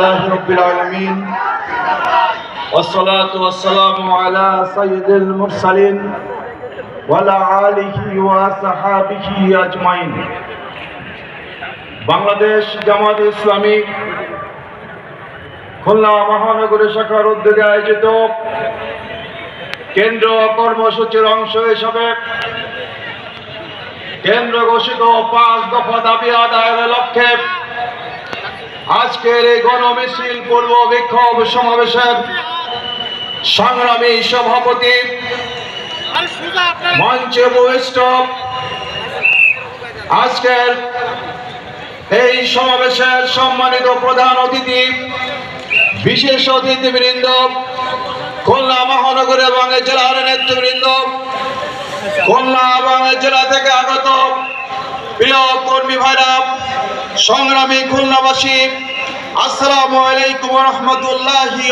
رب العالمين والصلاة والسلام على سيد المرسلين وعلى آله وصحابه أجمعين বাংলাদেশ জামাত ইসলামী খুলনা মহানগরী শাখার উদ্যোগে আয়োজিত কেন্দ্র কর্মসূচির অংশ হিসাবে কেন্দ্র ঘোষিত পাঁচ দফা দাবি আদায়ের লক্ষ্যে আজকের এই গণমিছিল পূর্ব বিক্ষোভ সমাবেশের সংগ্রামী সভাপতি মঞ্চে উপবিষ্ট আজকের এই সমাবেশের সম্মানিত প্রধান অতিথি, বিশেষ অতিথিবৃন্দ, খুলনা মহানগর এবং জেলার নেতৃবৃন্দ, খুলনা এবং জেলা থেকে আগত প্রিয় কর্মী ভাইরা, সংগ্রামী খুলনাবাসী আসসালামু আলাইকুম রহমতুল্লাহি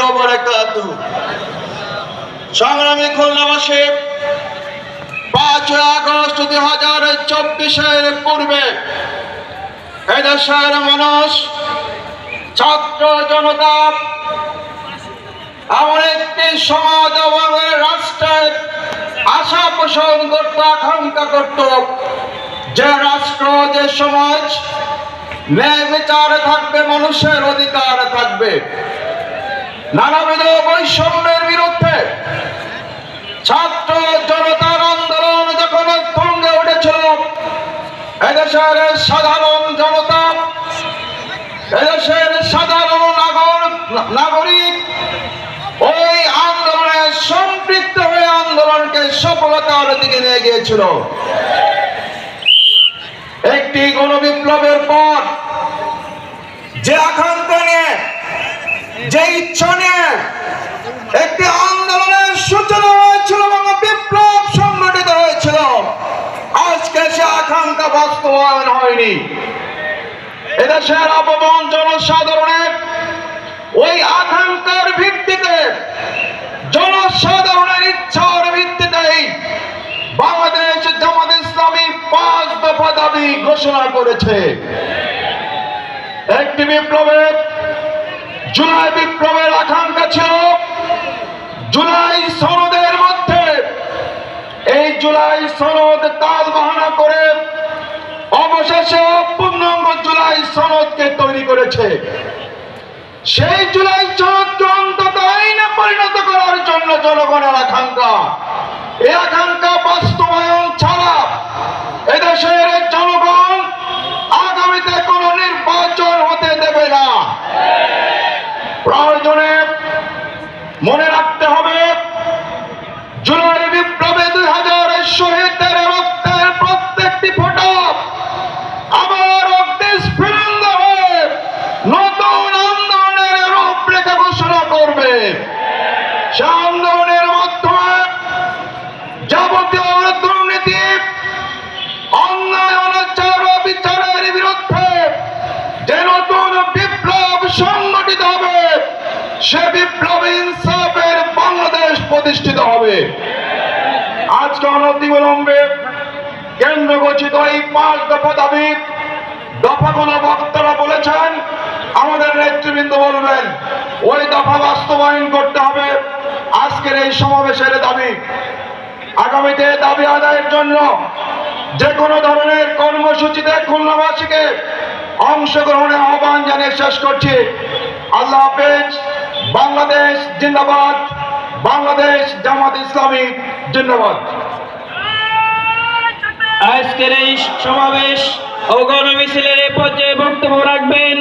সংগ্রামী খুলনাবাসী পাঁচই আগস্ট দুই হাজার চব্বিশের পূর্বে এদেশের মানুষ, ছাত্র জনতা, এমন একটি সমাজ এবং রাষ্ট্রের আশা পোষণ করত, আকাঙ্ক্ষা করত যে রাষ্ট্র, যে সমাজ ন্যায় থাকবে, মানুষের অধিকার থাকবে। নানাবিধ বৈষম্যের বিরুদ্ধে ছাত্র জনতার আন্দোলন যখন তুঙ্গে উঠেছিল, এদেশের সাধারণ জনতা, এদেশের সাধারণ নাগর, নাগরিক ওই আন্দোলনে সম্পৃক্ত হয়ে আন্দোলনকে সফলতার দিকে নিয়ে গিয়েছিল। একটি গণবিপ্লবের পর যে আকাঙ্ক্ষা নিয়ে, যে ইচ্ছা নিয়ে একটি আন্দোলনের সূচনা হয়েছিল এবং বিপ্লব সংগঠিত হয়েছিল, আজকে সে আকাঙ্ক্ষা বাস্তবায়ন হয়নি। এদেশের অপমান জনসাধারণের ওই আকাঙ্ক্ষার ভিত্তিতে জনসাধারণের ইচ্ছার দফা ঘোষণা করেছে। একটি বিপ্লবের, জুলাই বিপ্লবের আকাঙ্ক্ষা ছিল, জুলাই সনদের মধ্যে, এই জুলাই সনদ তাল বাহানা করে অবশেষে পূর্ণাঙ্গ জুলাই সনদকে তৈরি করেছে। সেই জুলাই সনদকে অন্তত আইনে পরিণত করার জন্য জনগণের আকাঙ্ক্ষা। এই আকাঙ্ক্ষা বাস্তবায়ন ছাড়া এদেশের জনগণ আগামীতে কোনো নির্বাচন হতে দেবে না প্রয়োজনে মনে রাখতে হবে, জুলাই বিপ্লবে দুই হাজার শহীদদের রক্তের প্রত্যেকটি ফোটা সে মাধ্যমে যাবতীয় দুর্নীতি অন্যায় বিচারের বিরুদ্ধে যে নতুন বিপ্লব সংগঠিত হবে, সে বিপ্লব প্রতিষ্ঠিত হবে। আজকে অনতিবিলম্বে কেন্দ্র ঘোষিত এই পাঁচ দফা দাবি দফাগুলো বক্তারা বলেছেন, আমাদের নেতৃবৃন্দ বলবেন, ওই দফা বাস্তবায়ন করতে হবে। আজকের এই সমাবেশের দাবি, আগামীতে দাবি আদায়ের জন্য যে কোনো ধরনের কর্মসূচিতে খুলনাবাসীকে অংশগ্রহণের আহ্বান জানিয়ে শেষ করছি। আল্লাহ হাফেজ, বাংলাদেশ জিন্দাবাদ। বাংলাদেশ জামাত ইসলামী ধন্যবাদ আজকের এই সমাবেশ ও গণমিছিলের এ পর্যায়ে বক্তব্য রাখবেন